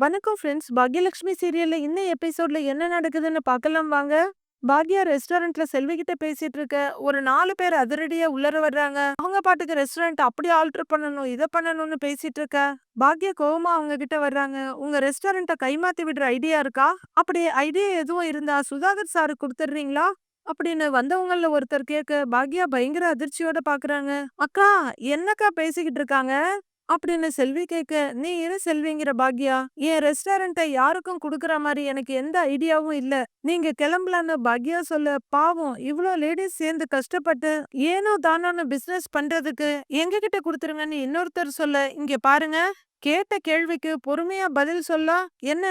வணக்கம் ஃப்ரெண்ட்ஸ் பாக்யலட்சுமி சீரியல்ல இந்த எபிசோட்ல என்ன நடக்குதுன்னு பார்க்கலாம் வாங்க. பாக்யா ரெஸ்டாரண்ட்ல செல்வி கிட்ட பேசிட்டு இருக்க. ஒரு நாலு பேர் அதிரடியா உள்ளர வர்றாங்க. அவங்க பாட்டுக்கு ரெஸ்டாரண்ட் அப்படி ஆல்டர் பண்ணணும் இதை பண்ணணும்னு பேசிட்டு இருக்க. பாக்யா கோவமா அவங்க கிட்ட வர்றாங்க. உங்க ரெஸ்டாரண்ட்ட கைமாத்தி விடுற ஐடியா இருக்கா? அப்படி ஐடியா எதுவும் இருந்தா சுதாகர் சாரு கொடுத்துடுறீங்களா? அப்படின்னு வந்தவங்கள ஒருத்தர் கேட்க பாக்யா பயங்கர அதிர்ச்சியோட பாக்குறாங்க. அக்கா என்னக்கா பேசிக்கிட்டு இருக்காங்க? அப்படின்னு செல்வி கேட்க நீ இரு செல்விங்கிற பாக்யா? என் ரெஸ்டாரண்ட்டை யாருக்கும் கொடுக்குற மாதிரி எனக்கு எந்த ஐடியாவும் இல்ல. நீங்க கிளம்பலான்னு பாக்யா சொல்ல பாவம் இவ்ளோ லேடிஸ் சேர்ந்து கஷ்டப்பட்டு ஏனோ தானோன்னு பிசினஸ் பண்றதுக்கு எங்க கிட்ட குடுத்துருங்கன்னு இன்னொருத்தர் சொல்ல இங்க பாருங்க கேட்ட கேள்விக்கு பொறுமையா பதில் சொல்ல என்ன?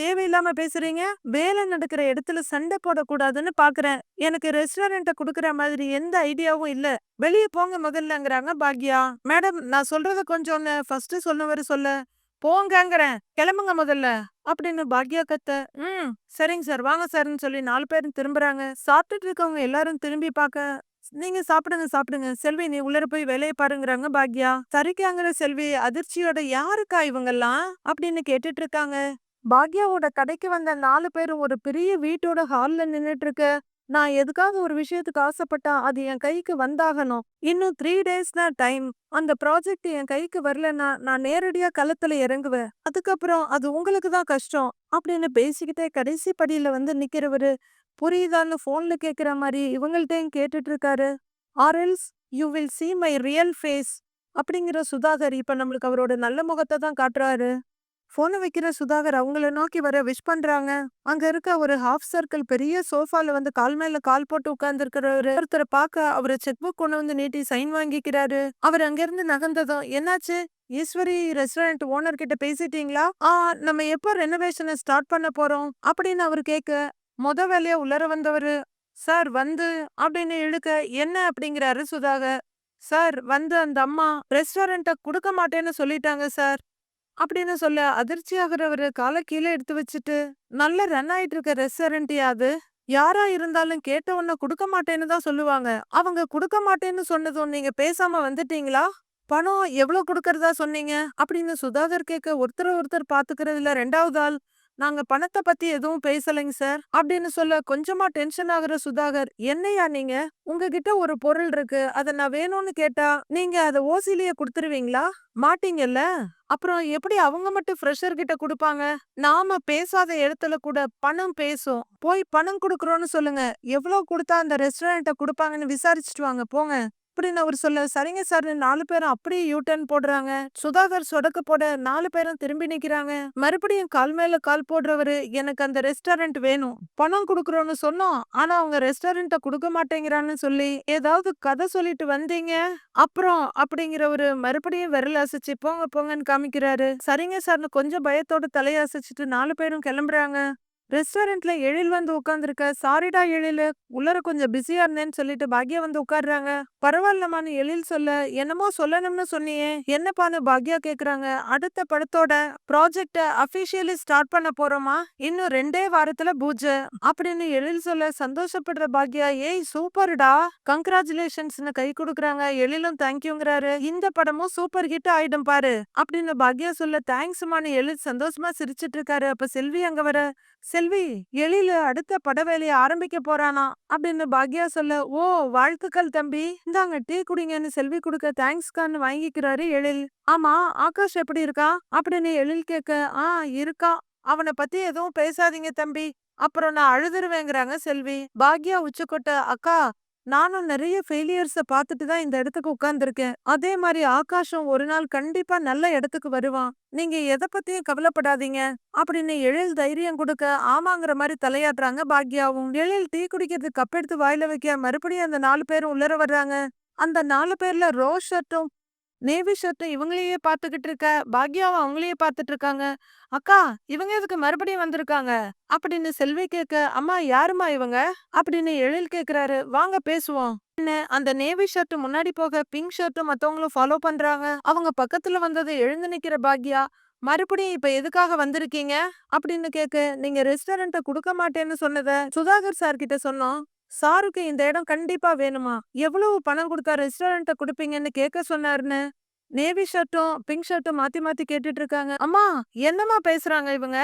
தேவையில்லாம பேசுறீங்க. வேலை நடக்கிற இடத்துல சண்டை போடக்கூடாதுன்னு பாக்குறேன். எனக்கு ரெஸ்டாரண்ட்ட குடுக்கற மாதிரி எந்த ஐடியாவும் இல்ல. வெளியே போங்க முதல்லங்கிறாங்க பாக்யா. மேடம் நான் சொல்றத கொஞ்சம் ஃபர்ஸ்ட் சொன்னவர் சொல்ல. போங்கங்கிறேன். கிளம்புங்க முதல்ல. அப்படின்னு பாக்யா கத்த. ம் சரிங்க சார். வாங்க சார்னு சொல்லி நாலு பேரும் திரும்புறாங்க. சாப்பிட்டுட்டு இருக்கவங்க எல்லாரும் திரும்பி பார்க்க நீங்க சாப்பிடுங்க சாப்பிடுங்க. செல்வி நீ உள்ளர போய் வேலையை பாருங்கிறாங்க பாக்யா. சரிக்காங்கிற செல்வி அதிர்ச்சியோட யாருக்கா இவங்கெல்லாம்? அப்படின்னு கேட்டுட்டு இருக்காங்க. பாக்யாவோட கடைக்கு வந்த நாலு பேரும் ஒரு பெரிய வீட்டோட ஹால்ல நின்னுட்டு இருக்க நான் எதுக்காக ஒரு விஷயத்துக்கு ஆசைப்பட்டா அது என் கைக்கு வந்தாகணும். இன்னும் த்ரீ டேஸ் தான் டைம் அந்த ப்ராஜெக்ட் என் கைக்கு வரலன்னா நான் நேரடியா களத்துல இறங்குவேன். அதுக்கப்புறம் அது உங்களுக்கு தான் கஷ்டம் அப்படின்னு பேசிக்கிட்டே கடைசி படியில வந்து நிக்கிறவரு புரியுதான்னு போன்ல கேக்குற மாதிரி இவங்கள்ட்டையும் கேட்டுட்டு இருக்காரு or else you will see my real face அப்படிங்கிற சுதாகர் இப்ப நம்மளுக்கு அவரோட நல்ல முகத்தை தான் காட்டுறாரு. போனை வைக்கிற சுதாகர் அவங்கள நோக்கி வர விஷ் பண்றாங்க. அங்க இருக்க ஒரு ஹாஃப் சர்க்கிள் பெரிய சோஃபால வந்து கால் மேல கால் போட்டு உட்கார்ந்துருக்கிற ஒருத்தரை பார்க்க அவரை செக் புக் கொண்டு வந்து நீட்டி சைன் வாங்கிக்கிறாரு. அவர் அங்கிருந்து நகர்ந்ததும் என்னாச்சு? ஈஸ்வரி ரெஸ்டாரண்ட் ஓனர் கிட்ட பேசிட்டீங்களா? ஆ நம்ம எப்போ ரெனோவேஷனை ஸ்டார்ட் பண்ண போறோம்? அப்படின்னு அவர் கேட்க மொத வேலையா உள்ளர வந்தவரு? சார் வந்து அப்படின்னு இழுக்க என்ன? அப்படிங்கிறாரு சுதாகர். சார் வந்து அந்த அம்மா ரெஸ்டாரண்ட்ட கொடுக்க மாட்டேன்னு சொல்லிட்டாங்க சார். அப்படின்னு சொல்ல அதிர்ச்சி ஆகுறவரு காலை கீழே எடுத்து வச்சுட்டு நல்ல ரன் ஆயிட்டு இருக்க ரெஸ்டாரண்ட் அது? யாரா இருந்தாலும் கேட்ட கொடுக்க மாட்டேன்னு தான் சொல்லுவாங்க. அவங்க கொடுக்க மாட்டேன்னு சொன்னதும் நீங்க பேசாம வந்துட்டீங்களா? பணம் எவ்வளவு கொடுக்கறதா சொன்னீங்க? அப்படின்னு சுதாகர் கேட்க ஒருத்தர் ஒருத்தர் பாத்துக்கிறதுல ரெண்டாவது ஆள் நாங்க பணத்தை பத்தி எதுவும் பேசலைங்க சார். அப்படின்னு சொல்ல கொஞ்சமா டென்ஷன் ஆகுற சுதாகர் என்னையா நீங்க? உங்ககிட்ட ஒரு பொருள் இருக்கு. அத நான் வேணும்னு கேட்டா நீங்க அத ஓசிலிய குடுத்துருவீங்களா? மாட்டீங்கல்ல? அப்புறம் எப்படி அவங்க மட்டும் ஃப்ரெஷர் கிட்ட கொடுப்பாங்க? நாம பேசாத இடத்துல கூட பணம் பேசும். போய் பணம் கொடுக்குறோன்னு சொல்லுங்க. எவ்வளவு கொடுத்தா அந்த ரெஸ்டாரண்ட்ட கொடுப்பாங்கன்னு விசாரிச்சுட்டு வாங்க போங்க. அப்படின்னு அவர் சொல்ல சரிங்க சார். நாலு பேரும் அப்படியே யூ டர்ன் போடுறாங்க. சுதாகர் சொடக்கு போட நாலு பேரும் திரும்பி நிக்கிறாங்க. மறுபடியும் கால் மேல கால் போடுறவரு எனக்கு அந்த ரெஸ்டாரண்ட் வேணும். பணம் கொடுக்குறோன்னு சொன்னோம். ஆனா அவங்க ரெஸ்டாரண்ட்ட கொடுக்க மாட்டேங்கிறான்னு சொல்லி ஏதாவது கதை சொல்லிட்டு வந்தீங்க? அப்புறம் அப்படிங்கிறவரு மறுபடியும் விரல் அசைச்சு போங்க போங்கன்னு காமிக்கிறாரு. சரிங்க சார்னு கொஞ்சம் பயத்தோட தலையசைச்சிட்டு நாலு பேரும் கிளம்புறாங்க. ரெஸ்டாரண்ட்ல எழில் வந்து உட்காந்துருக்க சாரிடா எழில் உள்ளர கொஞ்சம் பிஸியா இருந்தேன்னு சொல்லிட்டு பாக்யா வந்து உட்காடுறாங்க பரவாயில்லமான்னு எழில் சொல்ல என்னமோ சொல்லணும்னு சொன்னியே என்னப்பான்னு பாக்யா கேக்குறாங்க. அடுத்த படத்தோட ப்ராஜெக்ட அபிஷியலி ஸ்டார்ட் பண்ண போறோமா? இன்னும் ரெண்டே வாரத்துல பூஜை அப்படின்னு எழில் சொல்ல சந்தோஷப்படுற பாக்யா ஏய் சூப்பர்டா கங்க்ராச்சுலேஷன்ஸ்னு கை கொடுக்குறாங்க. எழிலும் தேங்க்யூங்கிறாரு. இந்த படமும் சூப்பர் ஹிட் ஆயிடும் பாரு அப்படின்னு பாக்யா சொல்ல தேங்க்ஸ்மான்னு எழில் சந்தோஷமா சிரிச்சிட்டு இருக்காரு. அப்ப செல்வி அங்க வர செல்வி எழில அடுத்த பட வேலைய ஆரம்பிக்க போறானா? அப்படின்னு பாக்யா சொல்ல ஓ வாழ்த்துக்கள் தம்பி. இந்தாங்க டீ குடிங்கன்னு செல்வி கொடுக்க தேங்க்ஸ்கான்னு வாங்கிக்கிறாரு எழில். ஆமா ஆகாஷ் எப்படி இருக்கா? அப்படின்னு எழில் கேட்க ஆ இருக்கா. அவனை பத்தி எதுவும் பேசாதீங்க தம்பி. அப்புறம் நான் அழுதுருவேங்கிறாங்க செல்வி. பாக்யா உச்சக்கொட்ட அக்கா நானும் நிறைய ஃபெயிலியர்ஸ பார்த்துட்டு தான் இந்த இடத்துக்கு உட்கார்ந்துருக்கேன். அதே மாதிரி ஆகாஷம் ஒரு நாள் கண்டிப்பா நல்ல இடத்துக்கு வருவான். நீங்க எதை பத்தியும் கவலைப்படாதீங்க. அப்படின்னு எழில் தைரியம் கொடுக்க ஆமாங்கிற மாதிரி தலையாடுறாங்க பாக்யாவும். எழில் டீ குடிக்கிறதுக்கு கப் எடுத்து வாயில வைக்க மறுபடியும் அந்த நாலு பேரும் உள்ளர வர்றாங்க. அந்த நாலு பேர்ல ரோஸ் ஷர்ட்டும் நேவி இவங்களையே பார்த்துக்கிட்டு இருக்க பாக்யாவும் அவங்களையே பார்த்துட்டு இருக்காங்க. அக்கா இவங்க எதுக்கு மறுபடியும் வந்திருக்காங்க? அப்படின்னு செல்வி கேட்க அம்மா யாருமா இவங்க? அப்படின்னு எழில் கேக்குறாரு வாங்க பேசுவோம். என்ன அந்த நேவி ஷர்ட் முன்னாடி போக பிங்க் ஷர்ட்டும் மத்தவங்களும் ஃபாலோ பண்றாங்க. அவங்க பக்கத்துல வந்தது எழுந்து நிக்கிற பாக்யா மறுபடியும் இப்ப எதுக்காக வந்திருக்கீங்க? அப்படின்னு கேக்கு நீங்க ரெஸ்டாரண்ட்ட கொடுக்க மாட்டேன்னு சொன்னத சுதாகர் சார் கிட்ட சொன்னோம். சாருக்கு இந்த இடம் கண்டிப்பா வேணுமா? எவ்வளவு பணம் கொடுத்தா ரெஸ்டாரண்ட்ட கொடுப்பீங்கன்னு கேட்க சொன்னாருன்னு. நேவி ஷர்ட்டும் பிங்க் ஷர்ட்டும் மாத்தி மாத்தி கேட்டுட்டு இருக்காங்க. அம்மா என்னம்மா பேசுறாங்க இவங்க?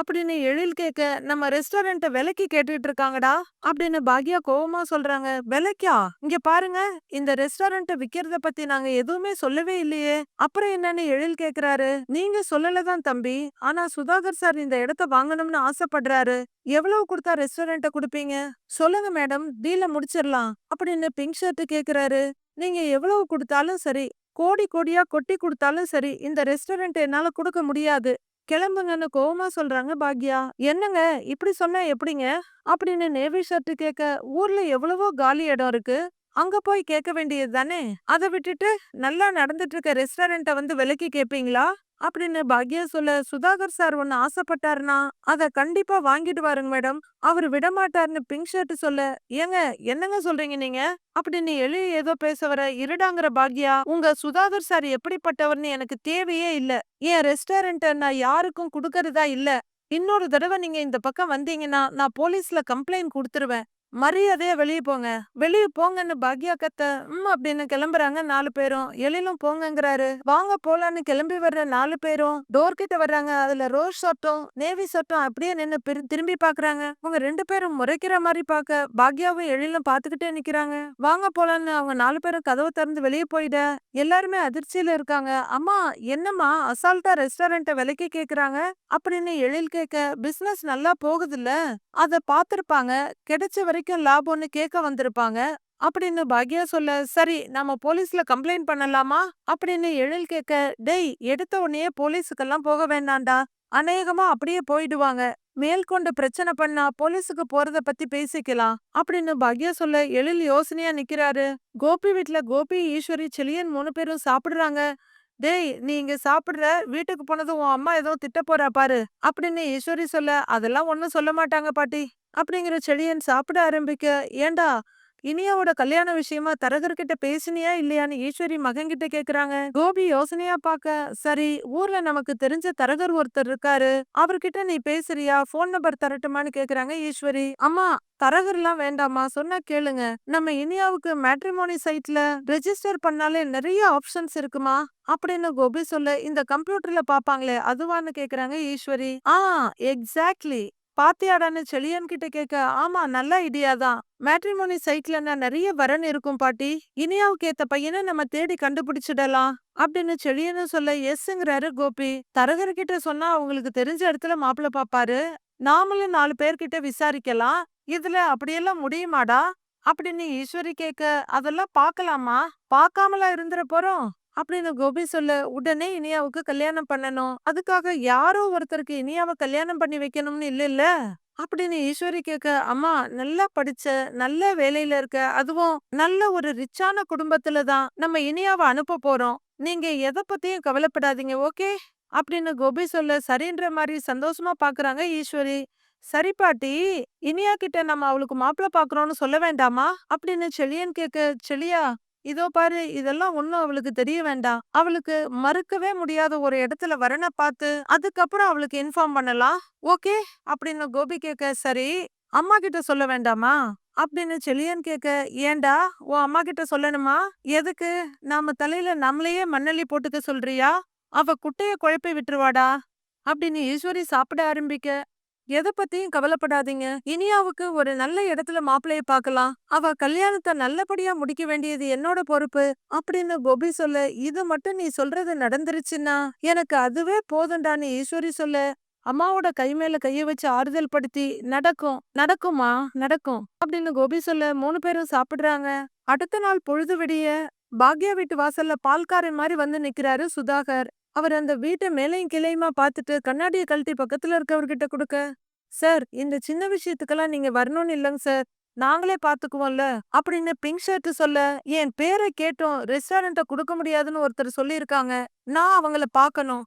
அப்படின்னு எழில் கேட்க நம்ம ரெஸ்டாரண்ட்ட விலைக்கு கேட்டுட்டு இருக்காங்கடா அப்படின்னு பாக்யா கோவமா சொல்றாங்க. விலைக்கா? இங்க பாருங்க இந்த ரெஸ்டாரண்ட்ட விக்கிறத பத்தி நாங்க எதுவுமே சொல்லவே இல்லையே. அப்புறம் என்னன்னு எழில் கேக்குறாரு. நீங்க சொல்லலதான் தம்பி. ஆனா சுதாகர் சார் இந்த இடத்த வாங்கணும்னு ஆசைப்படுறாரு. எவ்வளவு கொடுத்தா ரெஸ்டாரண்ட்ட கொடுப்பீங்க? சொல்லுங்க மேடம் டீல முடிச்சிடலாம் அப்படின்னு பிங்க் ஷர்ட் கேக்குறாரு. நீங்க எவ்வளவு கொடுத்தாலும் சரி கோடி கோடியா கொட்டி கொடுத்தாலும் சரி இந்த ரெஸ்டாரண்ட் என்னால கொடுக்க முடியாது. கிளம்புங்கன்னு கோவமா சொல்றாங்க பாக்யா. என்னங்க? இப்படி சொன்னா எப்படிங்க? அப்படின்னு நேவி ஷர்ட் கேட்க ஊர்ல எவ்வளவோ காலி இடம் இருக்கு. அங்க போய் கேட்க வேண்டியது தானே? அதை விட்டுட்டு நல்லா நடந்துட்டு இருக்க ரெஸ்டாரண்ட்ட வந்து விலைக்கு கேப்பீங்களா? அப்படின்னு பாக்யா சொல்ல சுதாகர் சார் ஒன்னு ஆசைப்பட்டாருன்னா அத கண்டிப்பா வாங்கிட்டு வாருங்க மேடம். அவர் விடமாட்டாருன்னு பிங்க் ஷர்ட் சொல்ல ஏங்க என்னங்க சொல்றீங்க நீங்க? அப்படின்னு எளி ஏதோ பேச வர இருடாங்கிற பாக்யா உங்க சுதாகர் சார் எப்படிப்பட்டவர்னு எனக்கு தேவையே இல்ல. என் ரெஸ்டாரண்ட்ட நான் யாருக்கும் குடுக்கறதா இல்ல. இன்னொரு தடவை நீங்க இந்த பக்கம் வந்தீங்கன்னா நான் போலீஸ்ல கம்ப்ளைண்ட் கொடுத்துருவேன். மரியாதையா வெளிய போங்க. வெளிய போங்கன்னு பாக்யா கத்த ம் அப்படின்னு கிளம்புறாங்க நாலு பேரும். எழிலும் போங்கங்கிறாரு. வாங்க போலான்னு கிளம்பி வர்ற நாலு பேரும். டோர் கிட்ட வர்றாங்க. அதுல ரோஸ் ஷர்ட்டும் நேவி ஷர்ட்டும் அப்படியே நின்னு திரும்பி பாக்குறாங்க. அவங்க ரெண்டு பேரும் முறைக்கிற மாதிரி பாக்க பாக்யாவும் எழிலும் பாத்துக்கிட்டே நிக்கிறாங்க. வாங்க போலான்னு அவங்க நாலு பேரும் கதவை திறந்து வெளியே போயிட எல்லாருமே அதிர்ச்சியில இருக்காங்க. அம்மா என்னம்மா அசால்ட்டா ரெஸ்டாரண்ட்ட விலைக்கு கேக்குறாங்க? அப்படின்னு எழில் கேட்க பிசினஸ் நல்லா போகுதுல்ல. அத பாத்திருப்பாங்க. கிடைச்ச வரைக்கும் லாபம்னு கேட்க வந்திருப்பாங்க. அப்படின்னு பாக்யா சொல்ல சரி நாம போலீஸ்ல கம்ப்ளைண்ட் பண்ணலாமா? அப்படின்னு எழில் கேட்க டேய் எடுத்த உடனே போலீஸுக்கெல்லாம் போக வேண்டாம்டா. அநேகமா அப்படியே போயிடுவாங்க. மேல்கொண்டு பிரச்சனை பண்ணா போலீஸுக்கு போறத பத்தி பேசிக்கலாம். அப்படின்னு பாக்யா சொல்ல எழில் யோசனையா நிக்கிறாரு. கோபி வீட்ல கோபி ஈஸ்வரி செலியன் மூணு பேரும் சாப்பிடுறாங்க. டேய் நீ இங்க சாப்பிடுற? வீட்டுக்கு போனதும் உன் அம்மா ஏதோ திட்ட போறா பாரு. அப்படின்னு ஈஸ்வரி சொல்ல அதெல்லாம் ஒண்ணும் சொல்ல மாட்டாங்க பாட்டி. அப்படிங்கிற செழியன் சாப்பிட ஆரம்பிக்க ஏண்டா இனியாவோட கல்யாண விஷயமா தரகர்கிட்ட பேசினியா இல்லையான்னு ஈஸ்வரி மகன்கிட்ட கேக்குறாங்க. கோபி யோசனையா பாக்க சரி ஊர்ல நமக்கு தெரிஞ்ச தரகர் ஒருத்தர் இருக்காரு. அவர்கிட்ட நீ பேசுறியா? போன் நம்பர் தரட்டுமான்னு கேக்குறாங்க ஈஸ்வரி. அம்மா தரகர்லாம் வேண்டாமா சொன்னா கேளுங்க. நம்ம இனியாவுக்கு மேட்ரிமோனி சைட்ல ரெஜிஸ்டர் பண்ணாலே நிறைய ஆப்ஷன்ஸ் இருக்குமா? அப்படின்னு கோபி சொல்ல இந்த கம்ப்யூட்டர்ல பாப்பாங்களே அதுவான்னு கேக்குறாங்க ஈஸ்வரி. ஆ எக்ஸாக்ட்லி பாத்தியாடான்னு செழியன் கிட்ட கேட்க ஆமா நல்ல ஐடியா தான். மேட்ரிமோனி சைட்ல நிறைய வரன் இருக்கும் பாட்டி. இனியாவுக்கு ஏத்த பையனை நம்ம தேடி கண்டுபிடிச்சிடலாம். அப்படின்னு செழியன்னு சொல்ல எஸ்ங்கிறாரு கோபி. தரகர்கிட்ட சொன்னா அவங்களுக்கு தெரிஞ்ச இடத்துல மாப்பிள்ள பாப்பாரு. நாமளும் நாலு பேர்கிட்ட விசாரிக்கலாம். இதுல அப்படியெல்லாம் முடியுமாடா? அப்படின்னு ஈஸ்வரி கேட்க அதெல்லாம் பார்க்கலாமா பார்க்காமலா இருந்துற போறோம். அப்படின்னு கோபி சொல்ல உடனே இனியாவுக்கு கல்யாணம் பண்ணணும். அதுக்காக யாரோ ஒருத்தருக்கு இனியாவை கல்யாணம் பண்ணி வைக்கணும்னு இல்ல இல்ல? அப்படின்னு ஈஸ்வரி கேட்க அம்மா நல்லா படிச்ச நல்ல வேலையில இருக்க அதுவும் நல்ல ஒரு ரிச்சான குடும்பத்துல தான் நம்ம இனியாவை அனுப்ப போறோம். நீங்க எதை பத்தியும் கவலைப்படாதீங்க ஓகே? அப்படின்னு கோபி சொல்ல சரின்ற மாதிரி சந்தோஷமா பாக்குறாங்க ஈஸ்வரி. சரி பாட்டி இனியா கிட்ட நம்ம அவளுக்கு மாப்பிள்ள பாக்குறோம்னு சொல்ல வேண்டாமா? அப்படின்னு செழியன் கேட்க செழியா இதோ பாரு இதெல்லாம் ஒண்ணும் அவளுக்கு தெரிய வேண்டாம். அவளுக்கு மறுக்கவே முடியாத ஒரு இடத்துல வரனை பார்த்து அதுக்கப்புறம் அவளுக்கு இன்ஃபார்ம் பண்ணலாம். ஓகே? அப்படின்னு கோபி கேட்க சரி அம்மா கிட்ட சொல்ல வேண்டாமா? அப்படின்னு செலியன் கேட்க ஏன்டா உன் அம்மா கிட்ட சொல்லணுமா? எதுக்கு? நாம தலையில நம்மளையே மண்ணள்ளி போட்டுக்க சொல்றியா? அவ குட்டைய குழப்பி விட்டுருவாடா? அப்படின்னு ஈஸ்வரி சாப்பிட ஆரம்பிக்க எதை பத்தியும் கவலைப்படாதீங்க. இனியாவுக்கு ஒரு நல்ல இடத்துல மாப்பிள்ளைய பார்க்கலாம் அவ கல்யாணத்தை நல்லபடியா முடிக்க வேண்டியது என்னோட பொறுப்பு. அப்படின்னு கோபி சொல்ல இது மட்டும் நீ சொல்றது நடந்துருச்சுன்னா எனக்கு அதுவே போதும்டான்னு ஈஸ்வரி சொல்ல. அம்மாவோட கை மேல கைய வச்சு ஆறுதல் படுத்தி நடக்கும் நடக்குமா நடக்கும் அப்படின்னு கோபி சொல்ல மூணு பேரும் சாப்பிடுறாங்க. அடுத்த நாள் பொழுது விடிய பாக்யா வீட்டு வாசல்ல பால்காரன் மாதிரி வந்து நிக்கிறாரு சுதாகர். அவர் அந்த வீட்டை மேலையும் கிளையுமா பார்த்துட்டு கண்ணாடியை கழட்டி பக்கத்துல இருக்கவர்கிட்ட கொடுக்க சார் இந்த சின்ன விஷயத்துக்கெல்லாம் நீங்க வரணும்னு இல்லைங்க சார். நாங்களே பாத்துக்குவோம்ல அப்படின்னு பிங்க் ஷர்ட் சொல்ல என் பேரை கேட்டோம். ரெஸ்டாரண்ட்ட கொடுக்க முடியாதுன்னு ஒருத்தர் சொல்லியிருக்காங்க. நான் அவங்கள பார்க்கணும்.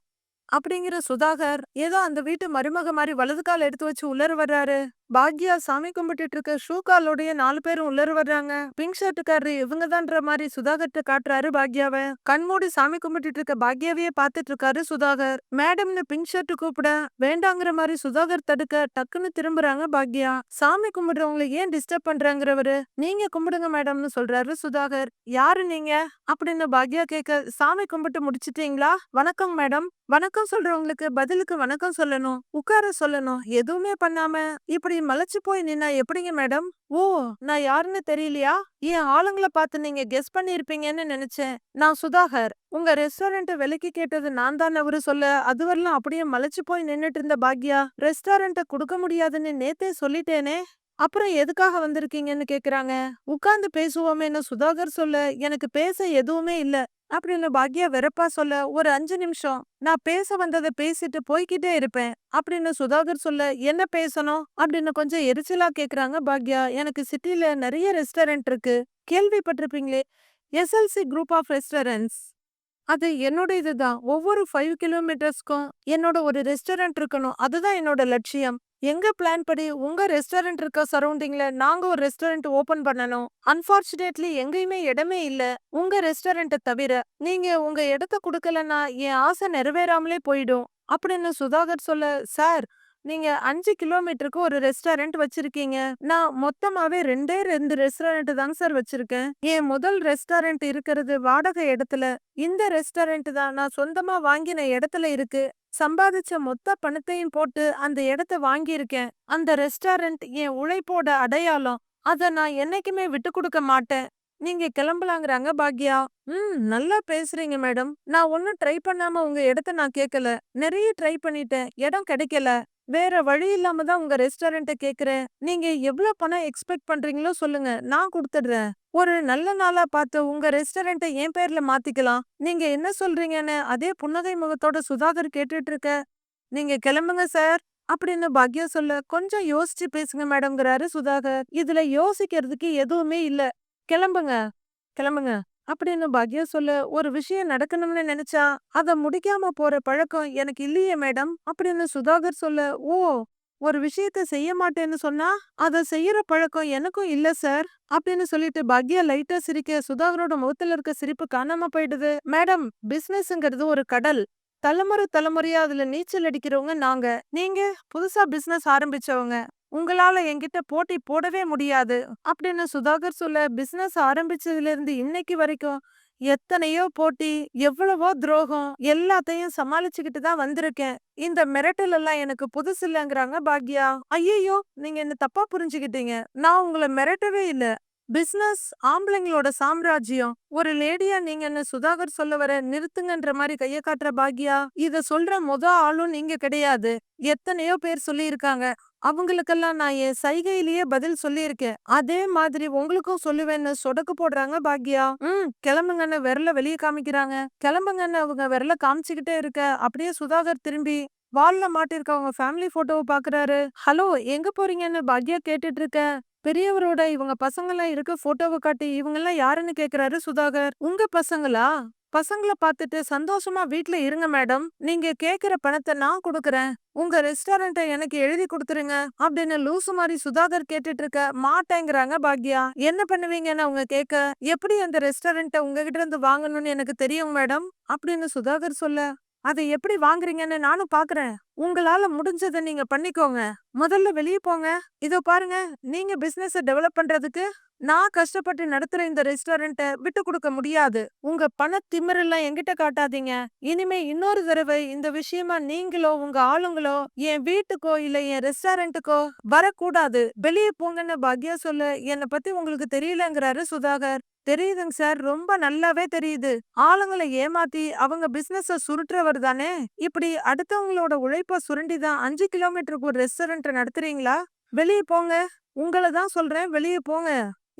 அப்படிங்கிற சுதாகர் ஏதோ அந்த வீட்டு மருமக மாதிரி வலது கால் எடுத்து வச்சு உலர வர்றாரு. பாக்யா சாமி கும்பிட்டுட்டு இருக்க ஷூகாலோடைய நாலு பேரும் உள்ளர வர்றாங்க. பிங்க் ஷர்ட்டுக்காரரு இவங்கதான்ற மாதிரி சுதாகர்ட்ட காட்டுறாரு பாக்யாவை. கண்மூடி சாமி கும்பிட்டுட்டு இருக்க பாக்யாவையே பாத்துட்டு இருக்காரு சுதாகர். மேடம்னு பிங்க் ஷர்ட் கூப்பிட வேண்டாங்கிற மாதிரி சுதாகர் தடுக்க டக்குன்னு திரும்புறாங்க பாக்யா. சாமி கும்பிடுறவங்களை ஏன் டிஸ்டர்ப் பண்றாங்கிறவரு? நீங்க கும்பிடுங்க மேடம்னு சொல்றாரு சுதாகர். யாரு நீங்க? அப்படின்னு பாக்யா கேட்க சாமி கும்பிட்டு முடிச்சிட்டீங்களா? வணக்கம் மேடம். வணக்கம் சொல்றவங்களுக்கு பதிலுக்கு வணக்கம் சொல்லணும். உட்கார சொல்லணும். எதுவுமே பண்ணாம இப்படி மலைச்சு போய் நின்னா எப்படிங்க மேடம்? ஓ நான் யாருன்னு தெரியலையா? என் ஆளுங்களை பார்த்து நீங்க கெஸ் பண்ணிருப்பீங்கன்னு நினைச்சேன். நான் சுதாகர். உங்க ரெஸ்டாரண்ட் விலைக்கு கேட்டது நான் தான் அவரு சொல்ல அதுவரெல்லாம் அப்படியே மலைச்சு போய் நின்னுட்டு இருந்த பாக்யா ரெஸ்டாரண்ட்ட கொடுக்க முடியாதுன்னு நேத்தே சொல்லிட்டேனே. அப்புறம் எதுக்காக வந்திருக்கீங்கன்னு கேக்குறாங்க. உட்கார்ந்து பேசுவோமேன்னு சுதாகர் சொல்ல எனக்கு பேச எதுவுமே இல்ல. அப்படின்னு பாக்யா வெறப்பா சொல்ல ஒரு அஞ்சு நிமிஷம் நான் பேச வந்ததை பேசிட்டு போய்கிட்டே இருப்பேன். அப்படின்னு சுதாகர் சொல்ல என்ன பேசணும்? அப்படின்னு கொஞ்சம் எரிச்சலா கேக்குறாங்க பாக்யா. எனக்கு சிட்டில நிறைய ரெஸ்டாரண்ட் இருக்கு. கேள்விப்பட்டிருப்பீங்களே? SLC group of restaurants. அது என்னோட இதுதான் ஒவ்வொரு ஃபைவ் கிலோமீட்டர்ஸ்க்கும் என்னோட ஒரு ரெஸ்டாரண்ட் இருக்கணும். அதுதான் என்னோட லட்சியம். எங்க பிளான் படி உங்க ரெஸ்டாரண்ட் இருக்க சரௌண்டிங்ல நாங்க ஒரு ரெஸ்டாரண்ட் ஓபன் பண்ணணும். அன்பார்ச்சுனேட்லி எங்கேயுமே இடமே இல்ல. உங்க ரெஸ்டாரண்ட்டை தவிர நீங்க உங்க இடத்த கொடுக்கலன்னா என் ஆசை நிறைவேறாமலே போயிடும். அப்படின்னு சுதாகர் சொல்ல சார் நீங்க அஞ்சு கிலோமீட்டருக்கு ஒரு ரெஸ்டாரண்ட் வச்சிருக்கீங்க. நான் மொத்தமாவே ரெண்டே ரெண்டு ரெஸ்டாரண்ட் தாங்க சார் வச்சிருக்கேன். என் முதல் ரெஸ்டாரண்ட் இருக்கிறது வாடகை இடத்துல. இந்த ரெஸ்டாரண்ட் தான் நான் சொந்தமா வாங்கின இடத்துல இருக்கு. சம்பாதிச்ச மொத்த பணத்தையும் போட்டு அந்த இடத்த வாங்கியிருக்கேன். அந்த ரெஸ்டாரண்ட் என் உழைப்போட அடையாளம். அத நான் என்னைக்குமே விட்டு கொடுக்க மாட்டேன். நீங்க கிளம்பலாங்கிறாங்க பாக்யா? ம் நல்லா பேசுறீங்க மேடம். நான் ஒன்னும் ட்ரை பண்ணாம உங்க இடத்த நான் கேட்கல நிறைய ட்ரை பண்ணிட்டேன். இடம் கிடைக்கல. வேற வழி இல்லாம தான் உங்க ரெஸ்டாரண்ட்ட கேக்குறேன் நீங்க எவ்வளவு பணம் எக்ஸ்பெக்ட் பண்றீங்களோ சொல்லுங்க. நான் கொடுத்துடுறேன். ஒரு நல்ல நாளா பார்த்து உங்க ரெஸ்டாரண்ட்டை என் பேர்ல மாத்திக்கலாம். நீங்க என்ன சொல்றீங்கன்னு அதே புன்னகை முகத்தோட சுதாகர் கேட்டுட்டு இருக்க. நீங்க கிளம்புங்க சார் அப்படின்னு பாக்யா சொல்ல கொஞ்சம் யோசிச்சு பேசுங்க மேடம்ங்கிறாரு சுதாகர். இதுல யோசிக்கிறதுக்கு எதுவுமே இல்ல. கிளம்புங்க. கிளம்புங்க. அப்படின்னு பாக்யா சொல்ல ஒரு விஷயம் நடக்கணும்னு நினைச்சா அத முடிக்காம போற பழக்கம் எனக்கு இல்லையே மேடம் அப்படின்னு சுதாகர் சொல்ல ஓ ஒரு விஷயத்த செய்ய மாட்டேன்னு சொன்னா அத செய்யற பழக்கம் எனக்கும் இல்ல சார் அப்படின்னு சொல்லிட்டு பாக்யா லைட்டா சிரிக்க சுதாகரோட முகத்துல இருக்க சிரிப்பு காணாம போயிடுது. மேடம் பிசினஸ்ங்கிறது ஒரு கடல். தலைமுறை தலைமுறையா அதுல நீச்சல் அடிக்கிறவங்க நாங்க. நீங்க புதுசா பிசினஸ் ஆரம்பிச்சவங்க. உங்களால என்கிட்ட போட்டி போடவே முடியாது. அப்படின்னு சுதாகர் சொல்ல பிசினஸ் ஆரம்பிச்சதுல இருந்து இன்னைக்கு வரைக்கும் எத்தனையோ போட்டி எவ்வளவோ துரோகம் எல்லாத்தையும் சமாளிச்சுக்கிட்டு தான் வந்திருக்கேன். இந்த மிரட்டல் எல்லாம் எனக்கு புதுசு இல்லைங்கிறாங்க பாக்யா. ஐயோ நீங்க என்ன தப்பா புரிஞ்சுக்கிட்டீங்க. நான் உங்களை மிரட்டவே இல்லை. பிசினஸ் ஆம்பளைங்களோட சாம்ராஜ்யம். ஒரு லேடியா நீங்க என்ன சுதாகர் சொல்ல வர நிறுத்துங்கன்ற மாதிரி கைய காட்டுற பாக்யா இத சொல்ற முத ஆளும் நீங்க கிடையாது. எத்தனையோ பேர் சொல்லியிருக்காங்க. அவங்களுக்கெல்லாம் நான் என் சைகையிலேயே பதில் சொல்லியிருக்கேன். அதே மாதிரி உங்களுக்கும் சொல்லுவேன்னு சொடக்கு போடுறாங்க பாக்யா ம் கிளம்புங்கன்னு விரல வெளியே காமிக்கிறாங்க. கிளம்புங்கன்னு அவங்க விரல காமிச்சுக்கிட்டே இருக்க. அப்படியே சுதாகர் திரும்பி வால்ல மாட்டிருக்க அவங்க ஃபேமிலி போட்டோவை பாக்குறாரு. ஹலோ எங்க போறீங்கன்னு பாக்யா கேட்டுட்டு இருக்க. பெரியவரோட இவங்க பசங்கெல்லாம் இருக்க போட்டோவை காட்டி இவங்கெல்லாம் யாருன்னு கேக்குறாரு சுதாகர். உங்க பசங்களா? பசங்கள பார்த்துட்டு சந்தோஷமா வீட்ல இருங்க மேடம். நீங்க கேக்குற பணத்தை நான் கொடுக்கறேன். உங்க ரெஸ்டாரண்ட்டை எனக்கு எழுதி கொடுத்துருங்க அப்படின்னு லூசு மாதிரி சுதாகர் கேட்டுட்டு இருக்க மாட்டேங்கிறாங்க பாக்யா. என்ன பண்ணுவீங்கன்னு அவங்க கேட்க எப்படி அந்த ரெஸ்டாரண்ட்டை உங்ககிட்ட இருந்து வாங்கணும்னு எனக்கு தெரியும் மேடம்? அப்படின்னு சுதாகர் சொல்ல அதை எப்படி வாங்குறீங்கன்னு நானும் பாக்குறேன். உங்களால முடிஞ்சதை நீங்க பண்ணிக்கோங்க. முதல்ல வெளியே போங்க. இதோ பாருங்க நீங்க பிசினஸ் டெவலப் பண்றதுக்கு நான் கஷ்டப்பட்டு நடத்துற இந்த ரெஸ்டாரண்ட்டை விட்டு கொடுக்க முடியாது. உங்க பண திமிரெல்லாம் என்கிட்ட காட்டாதீங்க. இனிமே இன்னொரு தடவை இந்த விஷயமா நீங்களோ உங்க ஆளுங்களோ என் வீட்டுக்கோ இல்ல என் ரெஸ்டாரண்ட்டுக்கோ வரக்கூடாது. வெளியே போங்கன்னு பாக்யா சொல்ல. என்னை பத்தி உங்களுக்கு தெரியலங்கிறாரு சுதாகர். தெரியுதுங்க சார். ரொம்ப நல்லாவே தெரியுது. ஆளுங்களை ஏமாத்தி அவங்க பிசினஸ சுருட்டுறவர் தானே? இப்படி அடுத்தவங்களோட உழைப்ப சுரண்டிதான் அஞ்சு கிலோமீட்டருக்கு ஒரு ரெஸ்டாரண்ட் நடத்துறீங்களா? வெளியே போங்க. உங்களை தான் சொல்றேன். வெளியே போங்க.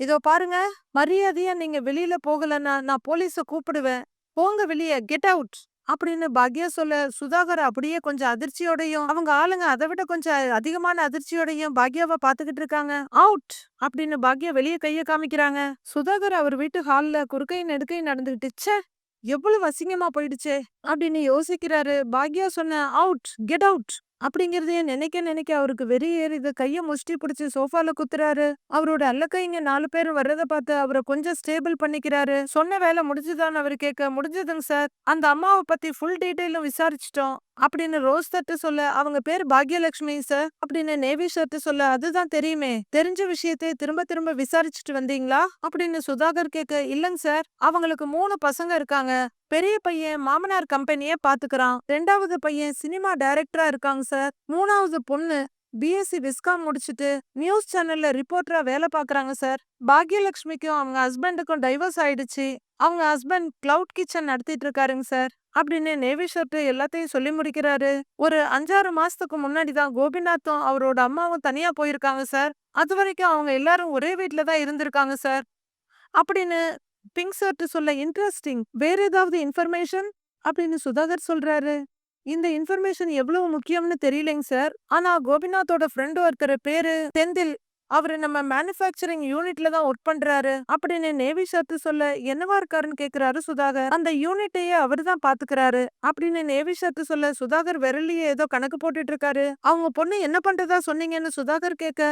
இதோ பாருங்க மரியாதையா நீங்க வெளியில போகலன்னா நான் போலீஸ கூப்பிடுவேன். போங்க வெளியே கெட் அவுட் அப்படின்னு பாக்யா சொல்ல சுதாகர் அப்படியே கொஞ்சம் அதிர்ச்சியோடையும் அவங்க ஆளுங்க அதை விட கொஞ்சம் அதிகமான அதிர்ச்சியோடையும் பாக்யாவை பாத்துக்கிட்டு இருக்காங்க. அவுட் அப்படின்னு பாக்யா வெளியே கைய காமிக்கிறாங்க. சுதாகர் அவர் வீட்டு ஹால்ல குறுக்கை நெடுக்கை நடந்துகிட்டுச்சே எவ்வளவு அசிங்கமா போயிடுச்சே அப்படின்னு யோசிக்கிறாரு. பாக்யா சொன்ன அவுட் கெட் அவுட் அப்படிங்கறதையே நினைக்க நினைக்க அவருக்கு வெறி ஏறிது கையை முஷ்டி பிடிச்சி சோஃபால குத்துறாரு. அவரோட அல்லக்கைங்க நாலு பேர் வர்றத பார்த்து அவரை கொஞ்சம் ஸ்டேபிள் பண்ணிக்கிறாரு. சொன்ன வேலை முடிஞ்சுதான்னு அவர் கேட்க முடிஞ்சதுங்க சார். அந்த அம்மாவை பத்தி ஃபுல் டீட்டெயிலும் விசாரிச்சிட்டோம். அப்படின்னு ரோஸ் தட்டு சொல்ல அவங்க பேர் பாக்யலட்சுமி சார். அப்படின்னு நேவி ஷர்ட் சொல்ல அதுதான் தெரியுமே. தெரிஞ்ச விஷயத்தை திரும்ப திரும்ப விசாரிச்சுட்டு வந்தீங்களா? அப்படின்னு சுதாகர் கேட்க இல்லைங்க சார். அவங்களுக்கு மூணு பசங்க இருக்காங்க. பெரிய பையன் மாமனார் கம்பெனியே பாத்துக்கிறான். ரெண்டாவது பையன் சினிமா டைரக்டரா இருக்காங்க சார். மூணாவது பொண்ணு பிஎஸ்சி விஸ்காம் முடிச்சிட்டு நியூஸ் சேனல்ல ரிப்போர்ட்டரா வேலை பாக்குறாங்க சார். பாக்யலட்சுமிக்கும் அவங்க ஹஸ்பண்டுக்கும் டைவர்ஸ் ஆயிடுச்சு. அவங்க ஹஸ்பண்ட் கிளவுட் கிச்சன் நடத்திட்டு இருக்காருங்க சார். அப்படின்னு நேவி எல்லாத்தையும் சொல்லி முடிக்கிறாரு. ஒரு அஞ்சாறு மாசத்துக்கு முன்னாடி தான் கோபிநாத்தும் அவரோட அம்மாவும் தனியா போயிருக்காங்க சார். அது வரைக்கும் அவங்க எல்லாரும் ஒரே வீட்ல தான் இருந்திருக்காங்க சார். அப்படின்னு பிங்க் ஷர்ட் சொல்ல இன்ட்ரெஸ்டிங் வேற ஏதாவது இன்ஃபர்மேஷன் அப்படின்னு சுதாகர் சொல்றாரு. இந்த இன்ஃபர்மேஷன் எவ்வளவு முக்கியம்னு தெரியலைங்க சார் ஆனா கோபிநாத்தோட ஃப்ரெண்ட் ஒருத்தர் பேரு செந்தில். அவரு நம்ம மேனுஃபேக்சரிங் யூனிட்ல தான் ஒர்க் பண்றாரு அப்படின்னு நேவி ஷர்ட் சொல்ல என்னவா இருக்காருன்னு கேக்குறாரு சுதாகர். அந்த யூனிட்டையே அவர் தான் பாத்துக்கிறாரு அப்படின்னு நேவி ஷர்ட் சொல்ல சுதாகர் விரலியே ஏதோ கணக்கு போட்டுட்டு இருக்காரு அவங்க பொண்ணு என்ன பண்றதா சொன்னீங்கன்னு சுதாகர் கேட்க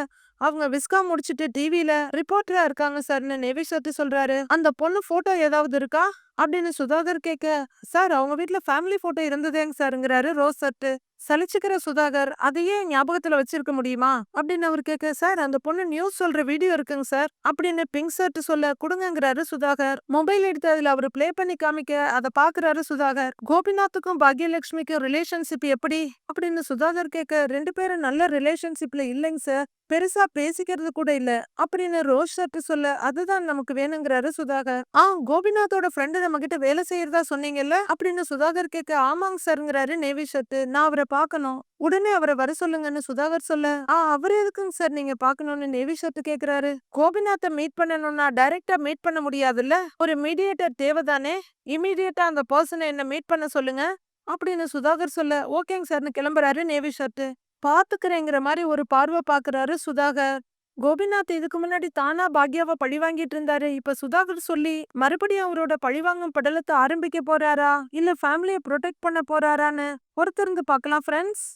அவங்க விஸ்காம் முடிச்சிட்டு டிவியில ரிப்போர்ட்டரா இருக்காங்க சார்னு நேவி ஷர்ட் சொல்றாரு. அந்த பொண்ணு போட்டோ ஏதாவது இருக்கா? அப்படின்னு சுதாகர் கேட்க சார் அவங்க வீட்ல ஃபேமிலி போட்டோ இருந்ததேங்க சாருங்கிறாரு. ரோஸ் சட்டு சலிச்சுக்கிற சுதாகர் அதையே ஞாபகத்துல வச்சிருக்க முடியுமா? அப்படின்னு அவர் கேட்க சார் அந்த பொண்ணு நியூஸ் சொல்ற வீடியோ இருக்குங்க சார். அப்படின்னு பிங்க் சர்ட் சொல்ல கொடுங்கங்கிறாரு சுதாகர். மொபைல் எடுத்து அதுல அவர் ப்ளே பண்ணி காமிக்க அதை பாக்குறாரு சுதாகர். கோபிநாத்துக்கும் பாக்யலட்சுமிக்கும் ரிலேஷன்ஷிப் எப்படி? அப்படின்னு சுதாகர் கேட்க ரெண்டு பேரும் நல்ல ரிலேஷன்ஷிப்ல இல்லைங்க சார். பெருசா பேசிக்கிறது கூட இல்ல. அப்படின்னு ரோஸ் ஷர்ட் சொல்ல அதுதான் நமக்கு வேணுங்கிறாரு சுதாகர். ஆ கோபிநாத்தோட ஃப்ரெண்டு நம்ம கிட்ட வேலை செய்யறதா சொன்னீங்கல்ல? அப்படின்னு சுதாகர் கேட்க ஆமாங்க சார்ங்கிறாரு நேவி ஷர்ட். நான் அவரை பார்க்கணும். உடனே அவரை வர சொல்லுங்கன்னு சுதாகர் சொல்ல ஆ அவர் எதுக்குங்க சார் நீங்க பாக்கணும்னு நேவி ஷர்ட் கேக்குறாரு. கோபிநாத்தை மீட் பண்ணணும்னா டைரக்டா மீட் பண்ண முடியாதுல்ல? ஒரு மீடியேட்டர் தேவைதானே? இமீடியட்டா அந்த பர்சனை என்ன மீட் பண்ண சொல்லுங்க. அப்படின்னு சுதாகர் சொல்ல ஓகேங்க சார்னு கிளம்புறாரு நேவி ஷர்ட்டு. பாத்துக்கிறேங்கிற மாதிரி ஒரு பார்வை பாக்குறாரு சுதாகர். கோபிநாத் இதுக்கு முன்னாடி தானா பாக்யாவை பழி வாங்கிட்டு இருந்தாரு. இப்ப சுதாகர் சொல்லி மறுபடியும் அவரோட பழிவாங்கும் படலத்தை ஆரம்பிக்க போறாரா? இல்ல ஃபேமிலியை ப்ரொடெக்ட் பண்ண போறாரான்னு பொறுத்திருந்து பார்க்கலாம் ஃப்ரெண்ட்ஸ்